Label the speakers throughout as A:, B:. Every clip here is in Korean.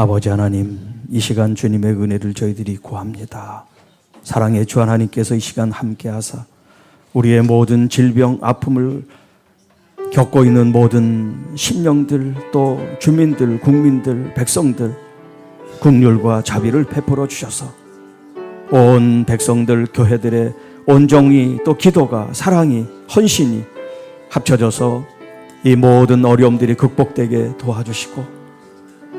A: 아버지 하나님, 이 시간 주님의 은혜를 저희들이 구합니다. 사랑의 주 하나님께서 이 시간 함께 하사 우리의 모든 질병, 아픔을 겪고 있는 모든 심령들, 또 주민들, 국민들, 백성들, 국률과 자비를 베풀어 주셔서 온 백성들, 교회들의 온정이 또 기도가, 사랑이, 헌신이 합쳐져서 이 모든 어려움들이 극복되게 도와주시고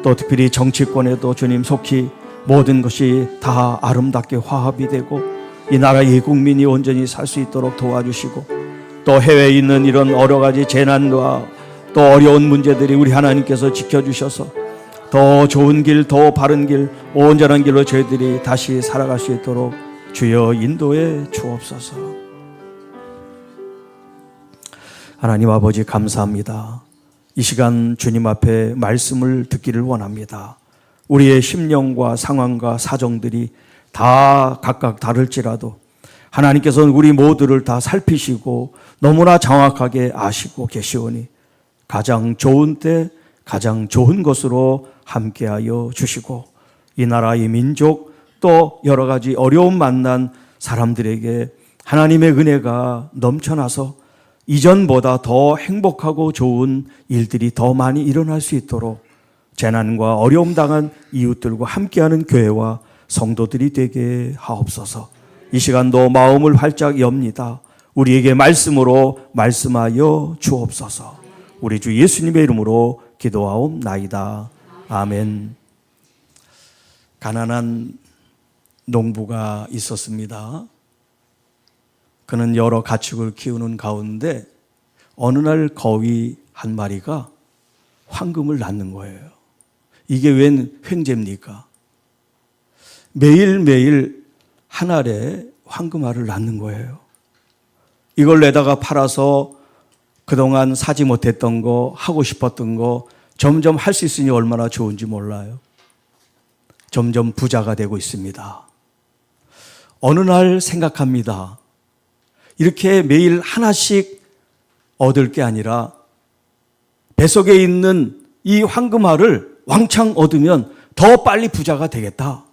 A: 또 특별히 정치권에도 주님 속히 모든 것이 다 아름답게 화합이 되고 이 나라의 국민이 온전히 살 수 있도록 도와주시고 또 해외에 있는 이런 여러 가지 재난과 또 어려운 문제들이 우리 하나님께서 지켜주셔서 더 좋은 길, 더 바른 길, 온전한 길로 저희들이 다시 살아갈 수 있도록 주여 인도해 주옵소서. 하나님 아버지 감사합니다. 이 시간 주님 앞에 말씀을 듣기를 원합니다. 우리의 심령과 상황과 사정들이 다 각각 다를지라도 하나님께서는 우리 모두를 다 살피시고 너무나 정확하게 아시고 계시오니 가장 좋은 때 가장 좋은 것으로 함께하여 주시고 이 나라의 민족 또 여러 가지 어려움 만난 사람들에게 하나님의 은혜가 넘쳐나서 이전보다 더 행복하고 좋은 일들이 더 많이 일어날 수 있도록 재난과 어려움 당한 이웃들과 함께하는 교회와 성도들이 되게 하옵소서. 이 시간도 마음을 활짝 엽니다. 우리에게 말씀으로 말씀하여 주옵소서. 우리 주 예수님의 이름으로 기도하옵나이다. 아멘. 가난한 농부가 있었습니다. 그는 여러 가축을 키우는 가운데 어느 날 거위 한 마리가 황금을 낳는 거예요. 이게 웬 횡재입니까? 매일매일 한 알에 황금알을 낳는 거예요. 이걸 내다가 팔아서 그동안 사지 못했던 거, 하고 싶었던 거 점점 할 수 있으니 얼마나 좋은지 몰라요. 점점 부자가 되고 있습니다. 어느 날 생각합니다. 이렇게 매일 하나씩 얻을 게 아니라 뱃속에 있는 이 황금알을 왕창 얻으면 더 빨리 부자가 되겠다.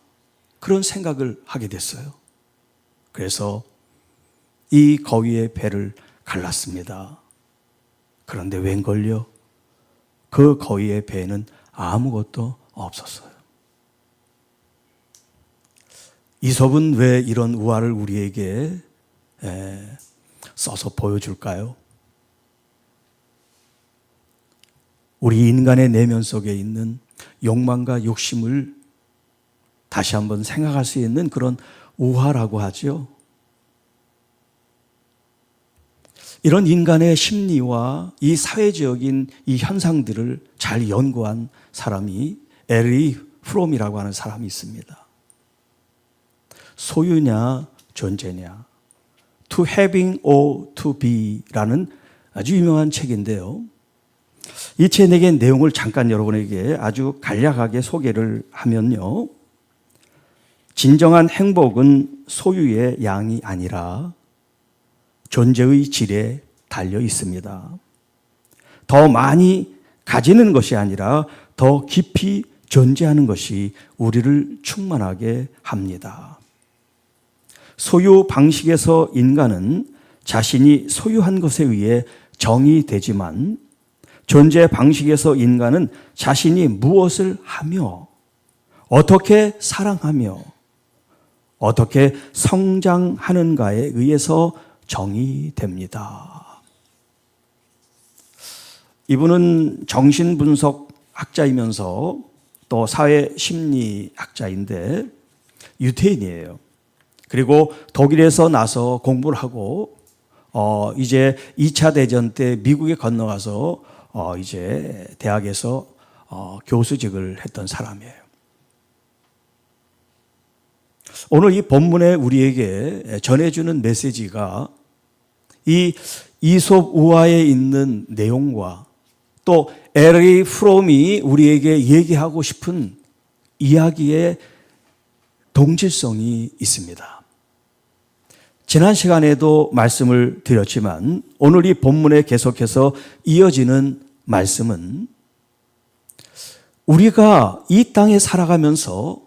A: 그런 생각을 하게 됐어요. 그래서 이 거위의 배를 갈랐습니다. 그런데 웬걸요? 그 거위의 배는 아무것도 없었어요. 이솝은 왜 이런 우화를 우리에게 써서 보여줄까요? 우리 인간의 내면 속에 있는 욕망과 욕심을 다시 한번 생각할 수 있는 그런 우화라고 하죠. 이런 인간의 심리와 이 사회적인 이 현상들을 잘 연구한 사람이 에리 프롬이라고 하는 사람이 있습니다. 소유냐 존재냐 To having or to be라는 아주 유명한 책인데요. 이 책의 내용을 잠깐 여러분에게 아주 간략하게 소개를 하면요. 진정한 행복은 소유의 양이 아니라 존재의 질에 달려 있습니다. 더 많이 가지는 것이 아니라 더 깊이 존재하는 것이 우리를 충만하게 합니다. 소유 방식에서 인간은 자신이 소유한 것에 의해 정의되지만 존재 방식에서 인간은 자신이 무엇을 하며 어떻게 사랑하며 어떻게 성장하는가에 의해서 정의됩니다. 이분은 정신분석 학자이면서 또 사회 심리학자인데 유태인이에요. 그리고 독일에서 나서 공부를 하고 어 이제 2차 대전 때 미국에 건너가서 어 이제 대학에서 어 교수직을 했던 사람이에요. 오늘 이 본문에 우리에게 전해주는 메시지가 이 이솝 우화에 있는 내용과 또 에리 프롬이 우리에게 얘기하고 싶은 이야기의 동질성이 있습니다. 지난 시간에도 말씀을 드렸지만 오늘 이 본문에 계속해서 이어지는 말씀은 우리가 이 땅에 살아가면서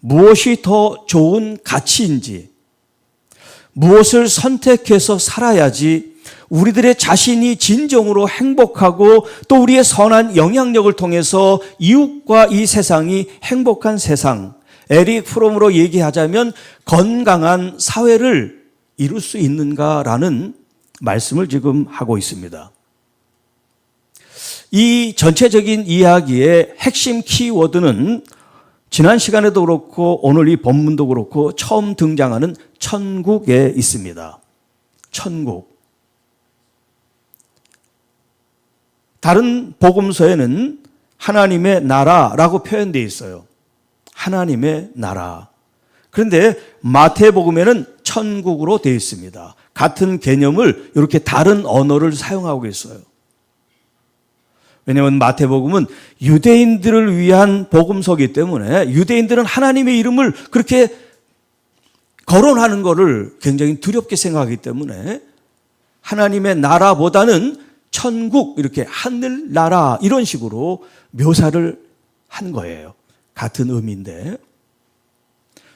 A: 무엇이 더 좋은 가치인지, 무엇을 선택해서 살아야지 우리들의 자신이 진정으로 행복하고 또 우리의 선한 영향력을 통해서 이웃과 이 세상이 행복한 세상, 에릭 프롬으로 얘기하자면 건강한 사회를 이룰 수 있는가라는 말씀을 지금 하고 있습니다. 이 전체적인 이야기의 핵심 키워드는 지난 시간에도 그렇고 오늘 이 본문도 그렇고 처음 등장하는 천국에 있습니다. 천국. 다른 복음서에는 하나님의 나라라고 표현되어 있어요. 하나님의 나라. 그런데 마태복음에는 천국으로 되어 있습니다. 같은 개념을 이렇게 다른 언어를 사용하고 있어요. 왜냐하면 마태복음은 유대인들을 위한 복음서기 때문에 유대인들은 하나님의 이름을 그렇게 거론하는 것을 굉장히 두렵게 생각하기 때문에 하나님의 나라보다는 천국 이렇게 하늘 나라 이런 식으로 묘사를 한 거예요. 같은 의미인데.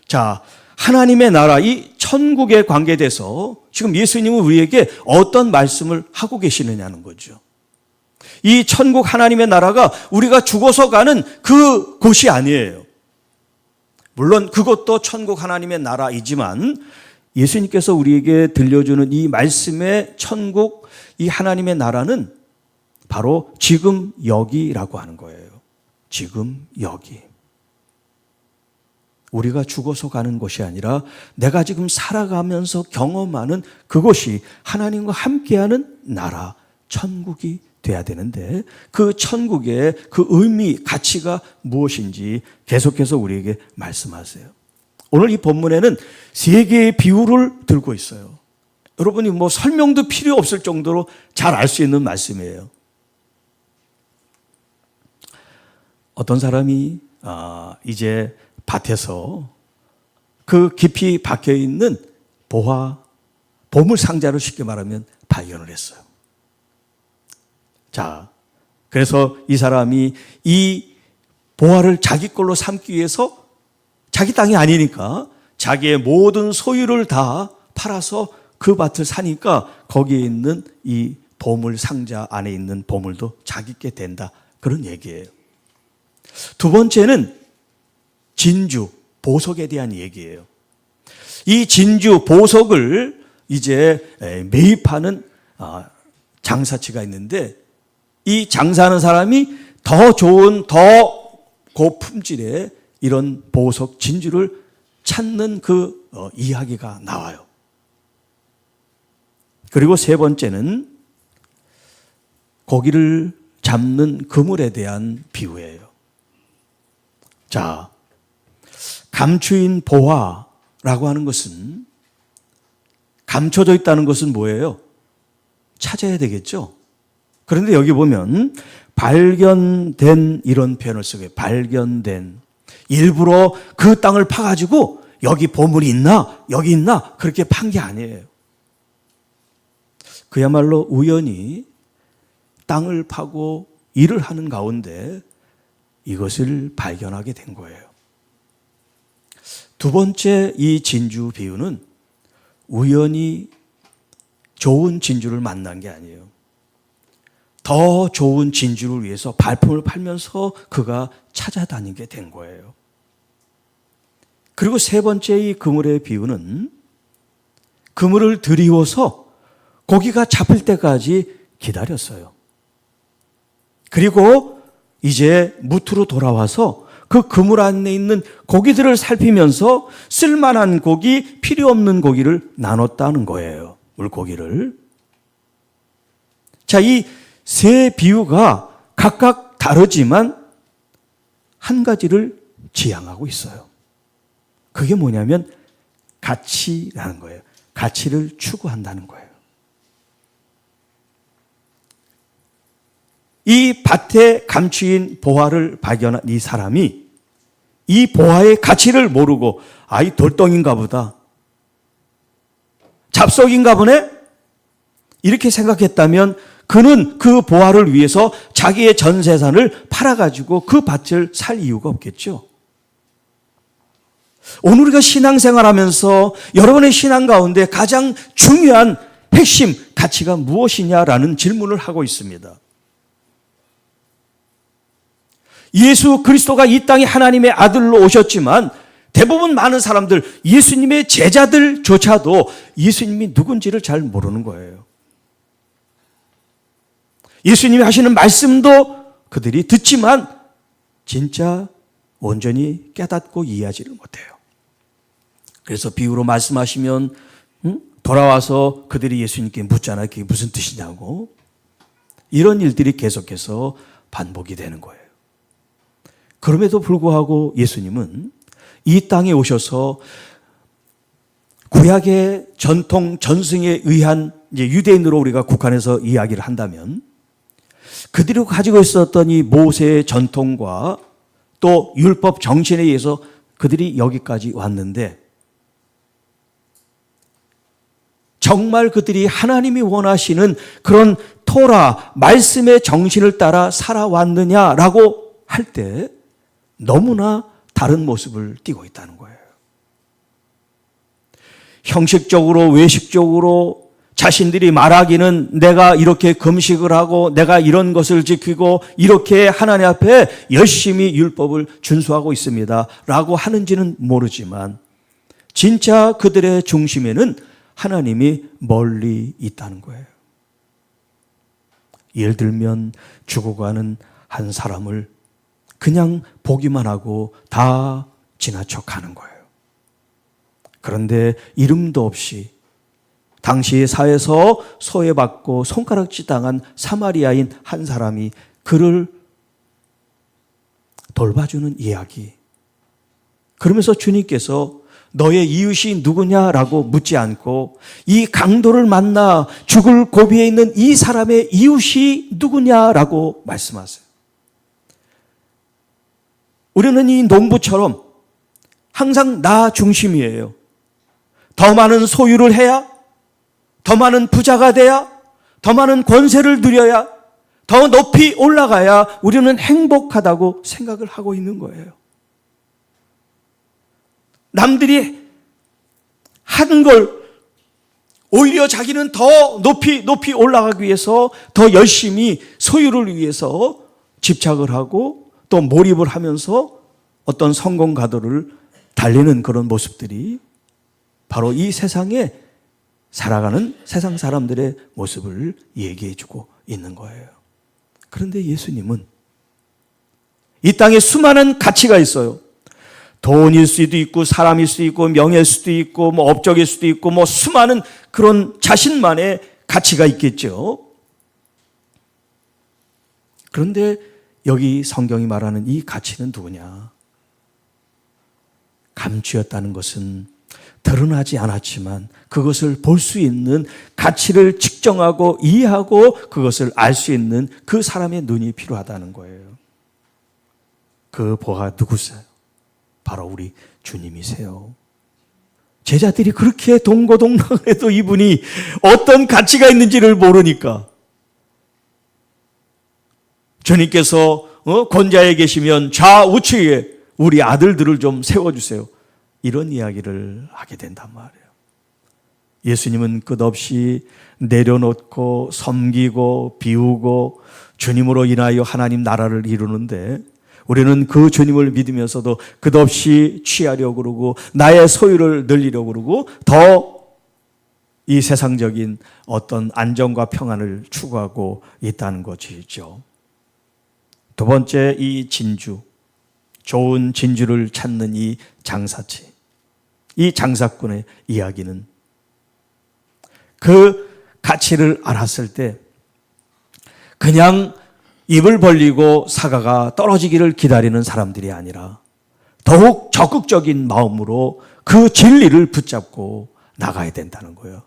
A: 자, 하나님의 나라 이 천국에 관계돼서 지금 예수님은 우리에게 어떤 말씀을 하고 계시느냐는 거죠. 이 천국 하나님의 나라가 우리가 죽어서 가는 그 곳이 아니에요. 물론 그것도 천국 하나님의 나라이지만 예수님께서 우리에게 들려주는 이 말씀의 천국, 이 하나님의 나라는 바로 지금 여기라고 하는 거예요. 지금 여기. 우리가 죽어서 가는 것이 아니라 내가 지금 살아가면서 경험하는 그것이 하나님과 함께하는 나라, 천국이 돼야 되는데 그 천국의 그 의미, 가치가 무엇인지 계속해서 우리에게 말씀하세요. 오늘 이 본문에는 세 개의 비유를 들고 있어요. 여러분이 뭐 설명도 필요 없을 정도로 잘 알 수 있는 말씀이에요. 어떤 사람이 아, 이제 밭에서 그 깊이 박혀 있는 보화, 보물 상자를 쉽게 말하면 발견을 했어요. 자, 그래서 이 사람이 이 보화를 자기 걸로 삼기 위해서 자기 땅이 아니니까 자기의 모든 소유를 다 팔아서 그 밭을 사니까 거기에 있는 이 보물 상자 안에 있는 보물도 자기께 된다. 그런 얘기예요. 두 번째는 진주, 보석에 대한 얘기예요. 이 진주, 보석을 이제 매입하는 아, 장사치가 있는데 이 장사하는 사람이 더 좋은, 더 고품질의 이런 보석, 진주를 찾는 그 어, 이야기가 나와요. 그리고 세 번째는 고기를 잡는 그물에 대한 비유예요. 자, 감추인 보화라고 하는 것은 감춰져 있다는 것은 뭐예요? 찾아야 되겠죠? 그런데 여기 보면 발견된 이런 표현을 쓰게 발견된 일부러 그 땅을 파가지고 여기 보물이 있나 여기 있나 그렇게 판 게 아니에요. 그야말로 우연히 땅을 파고 일을 하는 가운데 이것을 발견하게 된 거예요. 두 번째 이 진주 비유는 우연히 좋은 진주를 만난 게 아니에요. 더 좋은 진주를 위해서 발품을 팔면서 그가 찾아다니게 된 거예요. 그리고 세 번째 이 그물의 비유는 그물을 들이워서 고기가 잡힐 때까지 기다렸어요. 그리고 이제 무트로 돌아와서 그 그물 안에 있는 고기들을 살피면서 쓸만한 고기, 필요 없는 고기를 나눴다는 거예요. 물고기를. 자, 이 세 비유가 각각 다르지만 한 가지를 지향하고 있어요. 그게 뭐냐면 가치라는 거예요. 가치를 추구한다는 거예요. 이 밭에 감추인 보화를 발견한 이 사람이 이 보화의 가치를 모르고 아 이 돌덩인가 보다. 잡속인가 보네? 이렇게 생각했다면 그는 그 보화를 위해서 자기의 전 재산을 팔아가지고 그 밭을 살 이유가 없겠죠. 오늘 우리가 신앙생활 하면서 여러분의 신앙 가운데 가장 중요한 핵심 가치가 무엇이냐라는 질문을 하고 있습니다. 예수 그리스도가 이 땅에 하나님의 아들로 오셨지만 대부분 많은 사람들 예수님의 제자들조차도 예수님이 누군지를 잘 모르는 거예요. 예수님이 하시는 말씀도 그들이 듣지만 진짜 온전히 깨닫고 이해하지를 못해요. 그래서 비유로 말씀하시면 응? 돌아와서 그들이 예수님께 묻잖아요. 그게 무슨 뜻이냐고. 이런 일들이 계속해서 반복이 되는 거예요. 그럼에도 불구하고 예수님은 이 땅에 오셔서 구약의 전통 전승에 의한 유대인으로 우리가 국한해서 이야기를 한다면 그들이 가지고 있었던 이 모세의 전통과 또 율법 정신에 의해서 그들이 여기까지 왔는데 정말 그들이 하나님이 원하시는 그런 토라 말씀의 정신을 따라 살아왔느냐라고 할 때 너무나 다른 모습을 띠고 있다는 거예요. 형식적으로 외식적으로 자신들이 말하기는 내가 이렇게 금식을 하고 내가 이런 것을 지키고 이렇게 하나님 앞에 열심히 율법을 준수하고 있습니다. 라고 하는지는 모르지만 진짜 그들의 중심에는 하나님이 멀리 있다는 거예요. 예를 들면 죽어가는 한 사람을 그냥 보기만 하고 다 지나쳐 가는 거예요. 그런데 이름도 없이 당시 사회에서 소외받고 손가락질 당한 사마리아인 한 사람이 그를 돌봐주는 이야기. 그러면서 주님께서 너의 이웃이 누구냐라고 묻지 않고 이 강도를 만나 죽을 고비에 있는 이 사람의 이웃이 누구냐라고 말씀하세요. 우리는 이 농부처럼 항상 나 중심이에요. 더 많은 소유를 해야, 더 많은 부자가 돼야, 더 많은 권세를 누려야, 더 높이 올라가야 우리는 행복하다고 생각을 하고 있는 거예요. 남들이 하는 걸 오히려 자기는 더 높이 높이 올라가기 위해서 더 열심히 소유를 위해서 집착을 하고 또 몰입을 하면서 어떤 성공 가도를 달리는 그런 모습들이 바로 이 세상에 살아가는 세상 사람들의 모습을 얘기해 주고 있는 거예요. 그런데 예수님은 이 땅에 수많은 가치가 있어요. 돈일 수도 있고 사람일 수도 있고 명예일 수도 있고 뭐 업적일 수도 있고 뭐 수많은 그런 자신만의 가치가 있겠죠. 그런데 여기 성경이 말하는 이 가치는 누구냐? 감추었다는 것은 드러나지 않았지만 그것을 볼 수 있는 가치를 측정하고 이해하고 그것을 알 수 있는 그 사람의 눈이 필요하다는 거예요. 그 보가 누구세요? 바로 우리 주님이세요. 제자들이 그렇게 동고동락해도 이분이 어떤 가치가 있는지를 모르니까 주님께서 어? 권자에 계시면 좌우측에 우리 아들들을 좀 세워주세요. 이런 이야기를 하게 된단 말이에요. 예수님은 끝없이 내려놓고 섬기고 비우고 주님으로 인하여 하나님 나라를 이루는데 우리는 그 주님을 믿으면서도 끝없이 취하려고 그러고 나의 소유를 늘리려고 그러고 더 이 세상적인 어떤 안정과 평안을 추구하고 있다는 것이죠. 두 번째 이 진주. 좋은 진주를 찾는 이 장사치. 이 장사꾼의 이야기는 그 가치를 알았을 때 그냥 입을 벌리고 사과가 떨어지기를 기다리는 사람들이 아니라 더욱 적극적인 마음으로 그 진리를 붙잡고 나가야 된다는 거예요.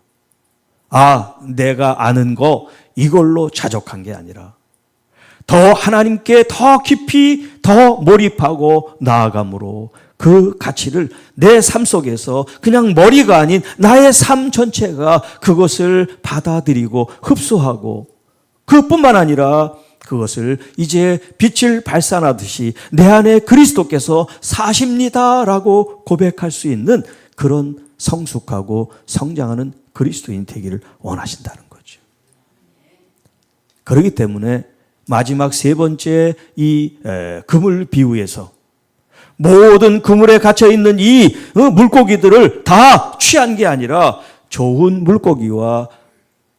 A: 아, 내가 아는 거 이걸로 자족한 게 아니라 더 하나님께 더 깊이 더 몰입하고 나아감으로 그 가치를 내 삶 속에서 그냥 머리가 아닌 나의 삶 전체가 그것을 받아들이고 흡수하고 그뿐만 아니라 그것을 이제 빛을 발산하듯이 내 안에 그리스도께서 사십니다라고 고백할 수 있는 그런 성숙하고 성장하는 그리스도인 되기를 원하신다는 거죠. 그렇기 때문에 마지막 세 번째 이 에, 그물 비유에서 모든 그물에 갇혀 있는 이 어, 물고기들을 다 취한 게 아니라 좋은 물고기와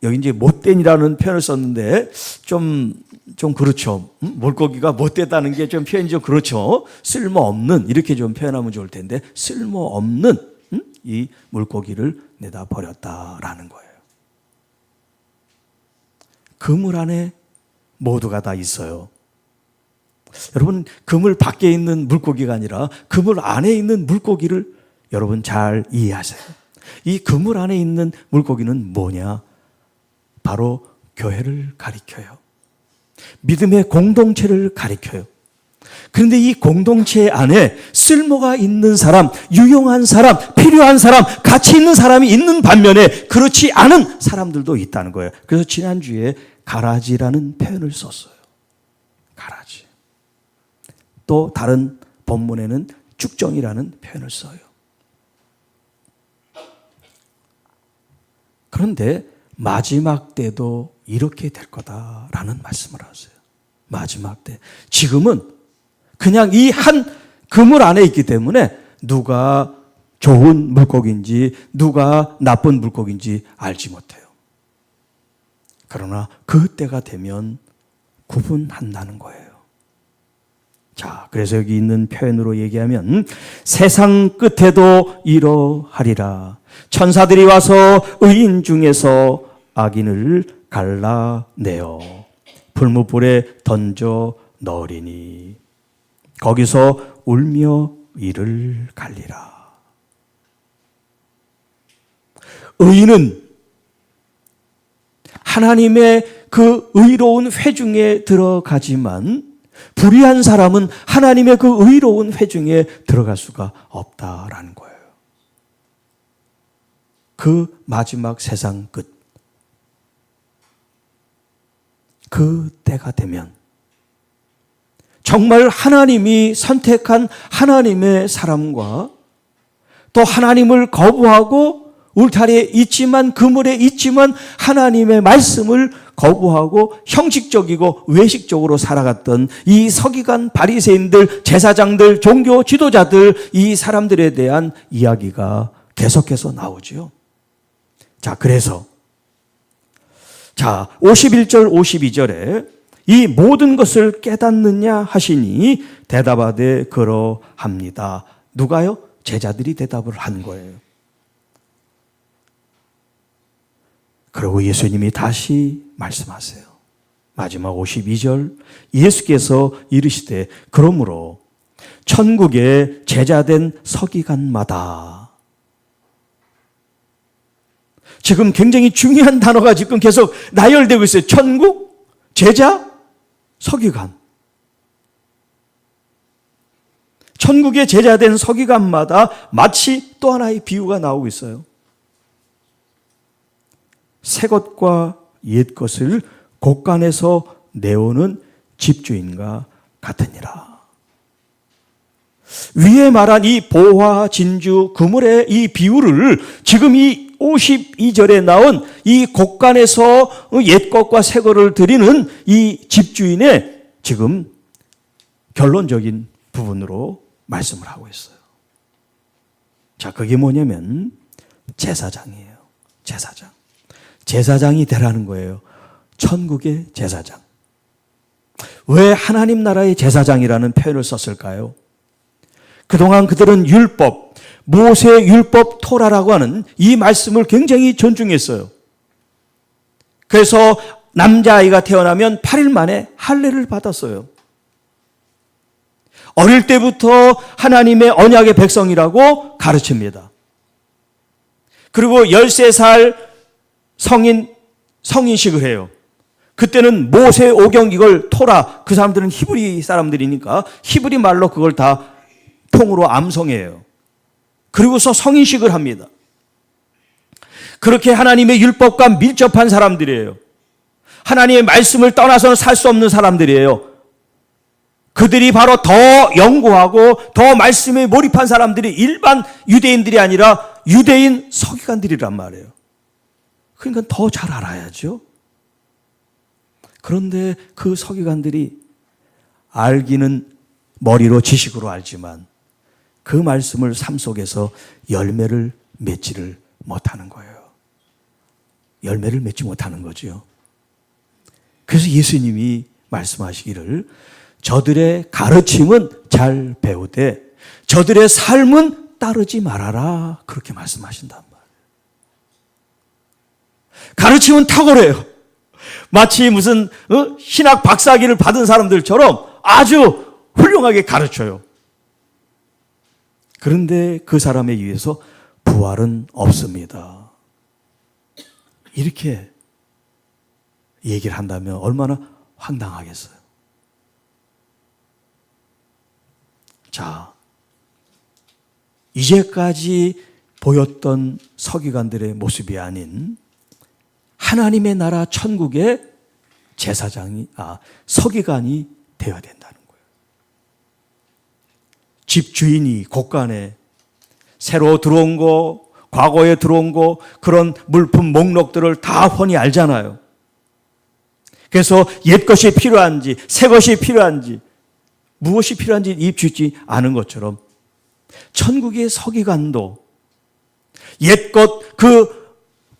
A: 여기 이제 못된이라는 표현을 썼는데 좀, 좀 그렇죠. 음? 물고기가 못되다는 게 좀 표현이 좀 그렇죠. 쓸모없는, 이렇게 좀 표현하면 좋을 텐데, 쓸모없는 음? 이 물고기를 내다 버렸다라는 거예요. 그물 안에 모두가 다 있어요. 여러분, 그물 밖에 있는 물고기가 아니라 그물 안에 있는 물고기를 여러분 잘 이해하세요. 이 그물 안에 있는 물고기는 뭐냐? 바로 교회를 가리켜요. 믿음의 공동체를 가리켜요. 그런데 이 공동체 안에 쓸모가 있는 사람, 유용한 사람, 필요한 사람, 가치 있는 사람이 있는 반면에 그렇지 않은 사람들도 있다는 거예요. 그래서 지난주에 가라지라는 표현을 썼어요. 가라지. 또 다른 본문에는 쭉정이라는 표현을 써요. 그런데 마지막 때도 이렇게 될 거다라는 말씀을 하세요. 마지막 때. 지금은 그냥 이 한 그물 안에 있기 때문에 누가 좋은 물고기인지 누가 나쁜 물고기인지 알지 못해요. 그러나 그 때가 되면 구분한다는 거예요. 자, 그래서 여기 있는 표현으로 얘기하면 세상 끝에도 이러하리라. 천사들이 와서 의인 중에서 악인을 갈라내어 불무불에 던져 넣으리니 거기서 울며 이를 갈리라. 의인은 하나님의 그 의로운 회중에 들어가지만 불의한 사람은 하나님의 그 의로운 회중에 들어갈 수가 없다라는 거예요. 그 마지막 세상 끝. 그 때가 되면 정말 하나님이 선택한 하나님의 사람과 또 하나님을 거부하고 울타리에 있지만 그물에 있지만 하나님의 말씀을 거부하고 형식적이고 외식적으로 살아갔던 이 서기관 바리새인들 제사장들 종교 지도자들 이 사람들에 대한 이야기가 계속해서 나오지요. 자, 그래서 자, 51절 52절에 이 모든 것을 깨닫느냐 하시니 대답하되 그러합니다. 누가요? 제자들이 대답을 한 거예요. 그리고 예수님이 다시 말씀하세요. 마지막 52절 예수께서 이르시되 그러므로 천국에 제자된 서기관마다 지금 굉장히 중요한 단어가 지금 계속 나열되고 있어요. 천국, 제자, 서기관. 천국의 제자된 서기관마다 마치 또 하나의 비유가 나오고 있어요. 새 것과 옛 것을 곳간에서 내오는 집주인과 같으니라. 위에 말한 이 보화, 진주, 그물의 이 비유를 지금 이 52절에 나온 이 곳간에서 옛 것과 새 것을 드리는 이 집주인의 지금 결론적인 부분으로 말씀을 하고 있어요. 자, 그게 뭐냐면 제사장이에요. 제사장. 제사장이 되라는 거예요. 천국의 제사장. 왜 하나님 나라의 제사장이라는 표현을 썼을까요? 그동안 그들은 율법, 모세 율법 토라라고 하는 이 말씀을 굉장히 존중했어요. 그래서 남자아이가 태어나면 8일 만에 할례를 받았어요. 어릴 때부터 하나님의 언약의 백성이라고 가르칩니다. 그리고 13살 성인, 성인식을 해요. 그때는 모세 오경 이걸 토라, 그 사람들은 히브리 사람들이니까 히브리 말로 그걸 다 통으로 암송해요. 그리고서 성인식을 합니다. 그렇게 하나님의 율법과 밀접한 사람들이에요. 하나님의 말씀을 떠나서는 살 수 없는 사람들이에요. 그들이 바로 더 연구하고 더 말씀에 몰입한 사람들이 일반 유대인들이 아니라 유대인 서기관들이란 말이에요. 그러니까 더 잘 알아야죠. 그런데 그 서기관들이 알기는 머리로 지식으로 알지만 그 말씀을 삶 속에서 열매를 맺지를 못하는 거예요. 열매를 맺지 못하는 거죠. 그래서 예수님이 말씀하시기를 저들의 가르침은 잘 배우되 저들의 삶은 따르지 말아라. 그렇게 말이에요. 가르침은 탁월해요. 마치 무슨 어? 신학 박사기를 받은 사람들처럼 아주 훌륭하게 가르쳐요. 그런데 그 사람에 의해서 부활은 없습니다. 이렇게 얘기를 한다면 얼마나 황당하겠어요. 자, 이제까지 보였던 서기관들의 모습이 아닌 하나님의 나라 천국의 제사장이, 아, 서기관이 되어야 된다는 거예요. 집 주인이 곳간에 새로 들어온 거, 과거에 들어온 거, 그런 물품 목록들을 다 훤히 알잖아요. 그래서 옛 것이 필요한지, 새 것이 필요한지, 무엇이 필요한지 입주지 않은 것처럼 천국의 서기관도 옛것 그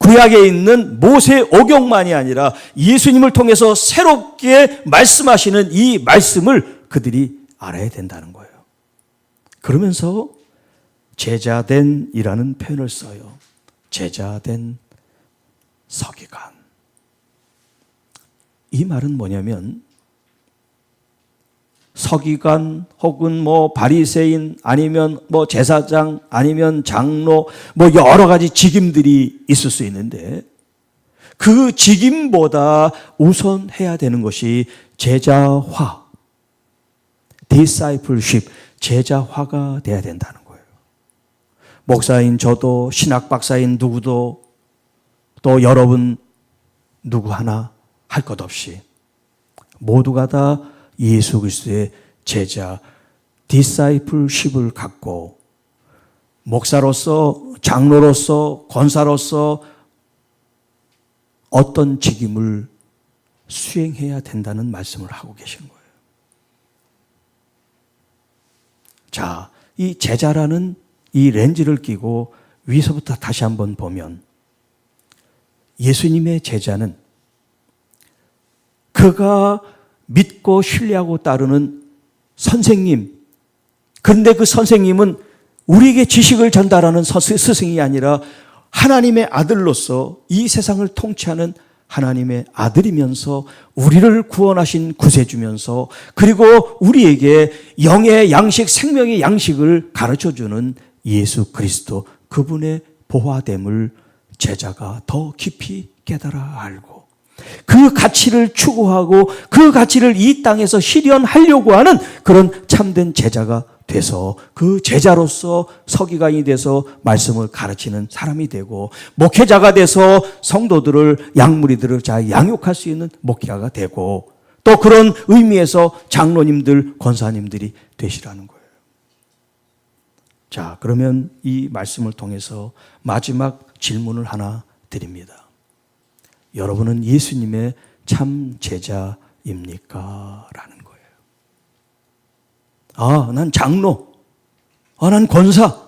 A: 구약에 있는 모세 오경만이 아니라 예수님을 통해서 새롭게 말씀하시는 이 말씀을 그들이 알아야 된다는 거예요. 그러면서 제자된이라는 표현을 써요. 제자된 서기관. 이 말은 뭐냐면 서기관 혹은 뭐 바리새인 아니면 뭐 제사장 아니면 장로 뭐 여러 가지 직임들이 있을 수 있는데 그 직임보다 우선해야 되는 것이 제자화 discipleship 제자화가 돼야 된다는 거예요. 목사인 저도 신학 박사인 누구도 또 여러분 누구 하나 할 것 없이 모두가 다 예수 그리스도의 제자 디사이플십을 갖고 목사로서 장로로서 권사로서 어떤 직임을 수행해야 된다는 말씀을 하고 계신 거예요. 자, 이 제자라는 이 렌즈를 끼고 위서부터 다시 한번 보면 예수님의 제자는 그가 믿고 신뢰하고 따르는 선생님. 그런데 그 선생님은 우리에게 지식을 전달하는 스승이 아니라 하나님의 아들로서 이 세상을 통치하는 하나님의 아들이면서 우리를 구원하신 구세주면서 그리고 우리에게 영의 양식, 생명의 양식을 가르쳐 주는 예수 그리스도 그분의 보화됨을 제자가 더 깊이 깨달아 알고 그 가치를 추구하고 그 가치를 이 땅에서 실현하려고 하는 그런 참된 제자가 돼서 그 제자로서 서기관이 돼서 말씀을 가르치는 사람이 되고 목회자가 돼서 성도들을 양무리들을 잘 양육할 수 있는 목회자가 되고 또 그런 의미에서 장로님들, 권사님들이 되시라는 거예요. 자, 그러면 이 말씀을 통해서 마지막 질문을 하나 드립니다. 여러분은 예수님의 참 제자입니까? 라는 거예요. 아, 난 장로. 아, 난 권사.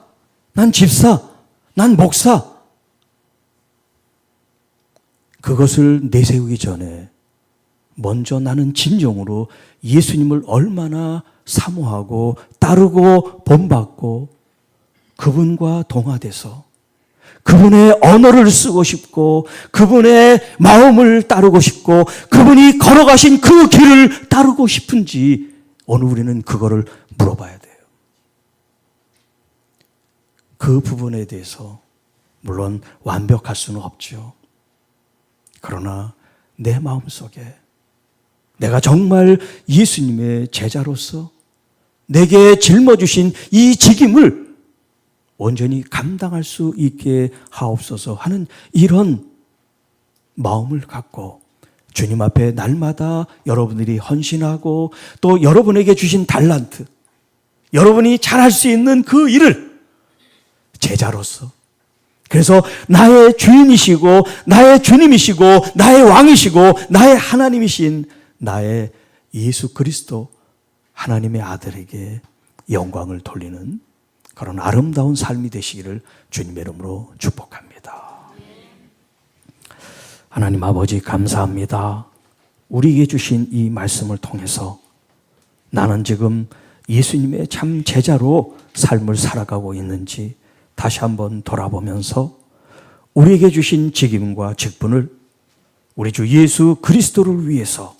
A: 난 집사. 난 목사. 그것을 내세우기 전에 먼저 나는 진정으로 예수님을 얼마나 사모하고 따르고 본받고 그분과 동화돼서 그분의 언어를 쓰고 싶고 그분의 마음을 따르고 싶고 그분이 걸어가신 그 길을 따르고 싶은지 오늘 우리는 그거를 물어봐야 돼요. 그 부분에 대해서 물론 완벽할 수는 없죠. 그러나 내 마음 속에 내가 정말 예수님의 제자로서 내게 짊어주신 이 직임을 온전히 감당할 수 있게 하옵소서 하는 이런 마음을 갖고 주님 앞에 날마다 여러분들이 헌신하고 또 여러분에게 주신 달란트, 여러분이 잘할 수 있는 그 일을 제자로서 그래서 나의 주인이시고 나의 주님이시고 나의 왕이시고 나의 하나님이신 나의 예수 그리스도 하나님의 아들에게 영광을 돌리는 그런 아름다운 삶이 되시기를 주님의 이름으로 축복합니다. 하나님 아버지 감사합니다. 우리에게 주신 이 말씀을 통해서 나는 지금 예수님의 참 제자로 삶을 살아가고 있는지 다시 한번 돌아보면서 우리에게 주신 직임과 직분을 우리 주 예수 그리스도를 위해서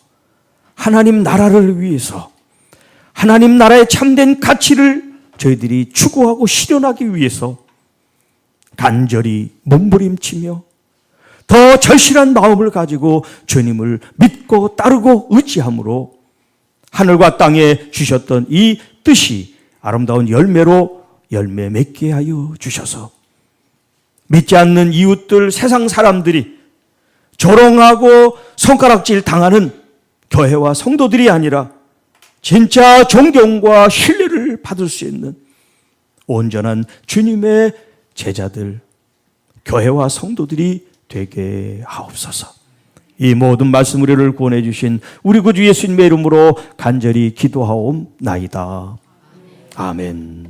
A: 하나님 나라를 위해서 하나님 나라의 참된 가치를 저희들이 추구하고 실현하기 위해서 간절히 몸부림치며 더 절실한 마음을 가지고 주님을 믿고 따르고 의지함으로 하늘과 땅에 주셨던 이 뜻이 아름다운 열매로 열매 맺게 하여 주셔서 믿지 않는 이웃들 세상 사람들이 조롱하고 손가락질 당하는 교회와 성도들이 아니라 진짜 존경과 신뢰를 받을 수 있는 온전한 주님의 제자들, 교회와 성도들이 되게 하옵소서. 이 모든 말씀 우리를 구원해 주신 우리 구주 예수님의 이름으로 간절히 기도하옵나이다. 아멘.